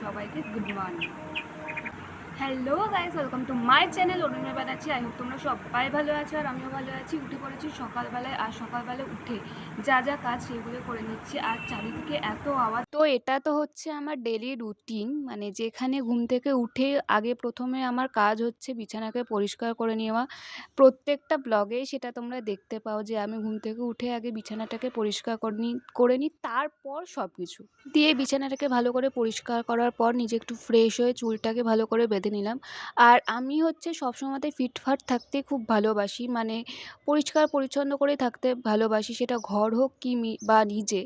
সবাইকে good morning. Hello guys, welcome to my channel অরুণের বানাচ্ছি আই হোপ তোমরা সবাই ভালো আছো আর আমিও ভালো আছি। উঠে পড়েছি সকালবেলায়, আর সকালবেলায় উঠে যা যা কাজ সেগুলো করে নিচ্ছি। আর চারিদিকে এত আওয়াজ। তো এটা তো হচ্ছে আমার ডেলি রুটিন মানে যেখানে ঘুম থেকে উঠে আগে প্রথমে আমার কাজ হচ্ছে বিছানাকে পরিষ্কার করে নেওয়া। প্রত্যেকটা ব্লগেই সেটা তোমরা দেখতে পাও যে আমি ঘুম থেকে উঠে আগে বিছানাটাকে পরিষ্কার করে নিই করে নিই তারপর সব কিছু দিয়ে বিছানাটাকে ভালো করে পরিষ্কার করার পর নিজে একটু ফ্রেশ হয়ে চুলটাকে ভালো করে বেঁধে নিলাম। আর আমি হচ্ছে সবসময়তে ফিটফাট থাকতে খুব ভালোবাসি। মানে পরিষ্কার পরিচ্ছন্ন করে থাকতে ভালোবাসি, সেটা ঘর হোক কি বা নিজে।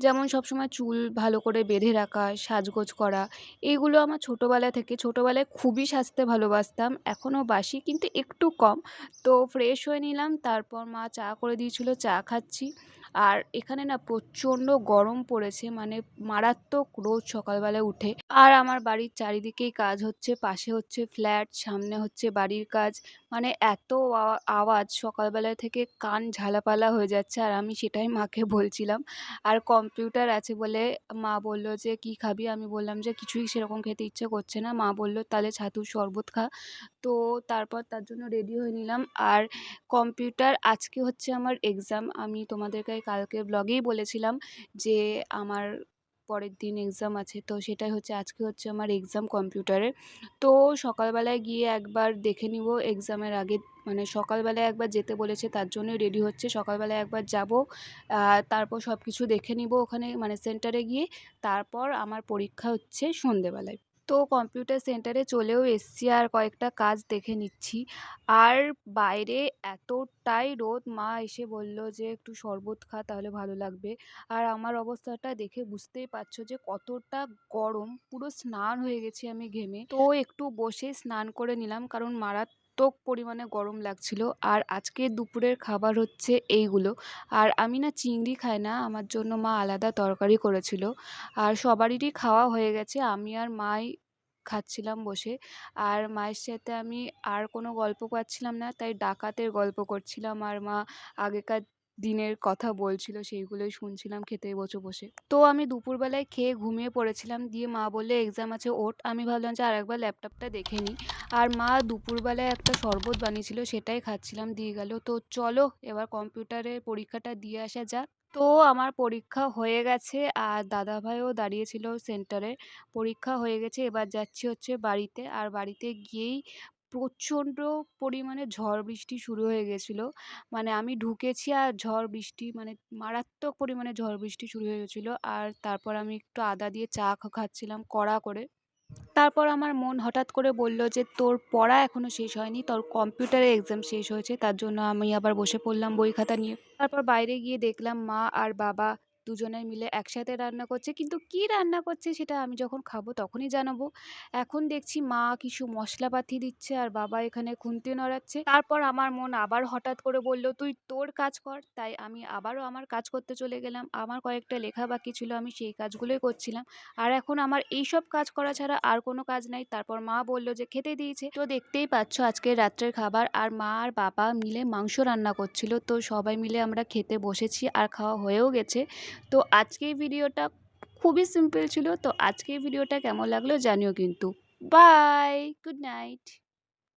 যেমন সবসময় চুল ভালো করে বেঁধে রাখা, সাজগোজ করা এইগুলো আমার ছোটোবেলা থেকে। ছোটোবেলায় খুবই সাজতে ভালোবাসতাম, এখনও বাসি, কিন্তু একটু কম। তো ফ্রেশ হয়ে নিলাম, তারপর মা চা করে দিয়েছিল, চা খাচ্ছি। আর এখানে না প্রচণ্ড গরম পড়েছে মানে মারাত্মক রোজ সকালবেলায় উঠে। আর আমার বাড়ির চারিদিকেই কাজ হচ্ছে, পাশে হচ্ছে ফ্ল্যাট, সামনে হচ্ছে বাড়ির কাজ। মানে এত আওয়াজ সকালবেলা থেকে কান ঝালাপালা হয়ে যাচ্ছে, আর আমি সেটাই মাকে বলছিলাম। আর কম্পিউটার আছে বলে মা বলল যে, কি খাবি? আমি বললাম যে, কিছুই সেরকম খেতে ইচ্ছে করছে না। মা বলল, তাহলে ছাতুর শরবত খা। তো তারপর তার জন্য রেডি হয়ে নিলাম। আর কম্পিউটার আজকে হচ্ছে আমার এক্সাম। আমি তোমাদেরকে কালকে ব্লগেই বলেছিলাম যে, আমার পরের দিন এক্সাম আছে। তো সেটাই হচ্ছে, আজকে হচ্ছে আমার এক্সাম কম্পিউটারে তো সকালবেলায় গিয়ে একবার দেখে নিব এক্সামের আগে মানে সকালবেলায় একবার যেতে বলেছে, তার জন্যই রেডি হচ্ছে। সকালবেলায় একবার যাব তারপর সব কিছু দেখে নিব ওখানে মানে সেন্টারে গিয়ে। তারপর আমার পরীক্ষা হচ্ছে সন্ধেবেলায়। তো কম্পিউটার সেন্টারে চলেও এসছি আর কয়েকটা কাজ দেখে নিচ্ছি। আর বাইরে এতটাই রোদ, মা এসে বলল যে একটু শরবত খা, তাহলে ভালো লাগবে। আর আমার অবস্থাটা দেখে বুঝতেই পারছ যে কতটা গরম, পুরো স্নান হয়ে গেছি আমি ঘেমে। তো একটু বসে স্নান করে নিলাম, কারণ মারাত্মক পরিমাণে গরম লাগছিল। আর আজকে দুপুরের খাবার হচ্ছে এইগুলো। আর আমি না চিংড়ি খাই না, আমার জন্য মা আলাদা তরকারি করেছিল। আর সবারই খাওয়া হয়ে গেছে, আমি আর মাই খাচ্ছিলাম বসে। আর মায়ের সাথে আমি আর কোনো গল্প পাচ্ছিলাম না, তাই ডাকাতের গল্প করছিলাম। আর মা আগেকার দিনের কথা বলছিল, সেইগুলোই শুনছিলাম খেতে বসে বসে। তো আমি দুপুরবেলায় খেয়ে ঘুমিয়ে পড়েছিলাম। দিয়ে মা বললে, এক্সাম আছে, ওঠ। আমি ভাবলাম যে আরেকবার ল্যাপটপটা দেখে নিই আর মা দুপুরবেলায় একটা শরবত বানিয়েছিল, সেটাই খাচ্ছিলাম। দিয়ে গেল, তো চলো, এবার কম্পিউটারের পরীক্ষাটা দিয়ে আসা যাক। তো আমার পরীক্ষা হয়ে গেছে। আর দাদাভাইও দাঁড়িয়েছিল সেন্টারে। পরীক্ষা হয়ে গেছে, এবার যাচ্ছি হচ্ছে বাড়িতে। আর বাড়িতে গিয়েই প্রচণ্ড পরিমাণে ঝড় বৃষ্টি শুরু হয়ে গেছিল। মানে আমি ঢুকেছি আর ঝড় বৃষ্টি মানে মারাত্মক পরিমাণে ঝড় বৃষ্টি শুরু হয়ে গেছিল। আর তারপর আমি একটু আদা দিয়ে চা খাচ্ছিলাম কড়া করে। তারপর আমার মন হঠাৎ করে বলল যে, তোর পড়া এখনও শেষ হয়নি, তোর কম্পিউটারে এক্সাম শেষ হয়েছে, তার জন্য আমি আবার বসে পড়লাম বই খাতা নিয়ে। তারপর বাইরে গিয়ে দেখলাম মা আর বাবা দুজনে মিলে একসাথে রান্না করছে। কিন্তু কি রান্না করছে সেটা আমি যখন খাব তখনই জানাব। এখন দেখছি মা কিছু মশলাপাতি দিচ্ছে আর বাবা এখানে খুন্তি নড়াচ্ছে। তারপর আমার মন আবার হঠাৎ করে বলল, তুই তোর কাজ কর। তাই আমি আবারও আমার কাজ করতে চলে গেলাম। আমার কয়েকটা লেখা বাকি ছিল, আমি সেই কাজগুলোই করছিলাম। আর এখন আমার এই সব কাজ করা ছাড়া আর কোনো কাজ নাই। তারপর মা বলল যে, খেতে দিয়েছে। তো দেখতেই পাচ্ছ আজকে রাত্রের খাবার। আর মা আর বাবা মিলে মাংস রান্না করছিল। তো সবাই মিলে আমরা খেতে বসেছি। আর খাওয়া হয়েও গেছে। তো আজকের ভিডিওটা খুবই সিম্পল ছিল। তো আজকের ভিডিওটা কেমন লাগল জানিও কিন্তু। Bye good night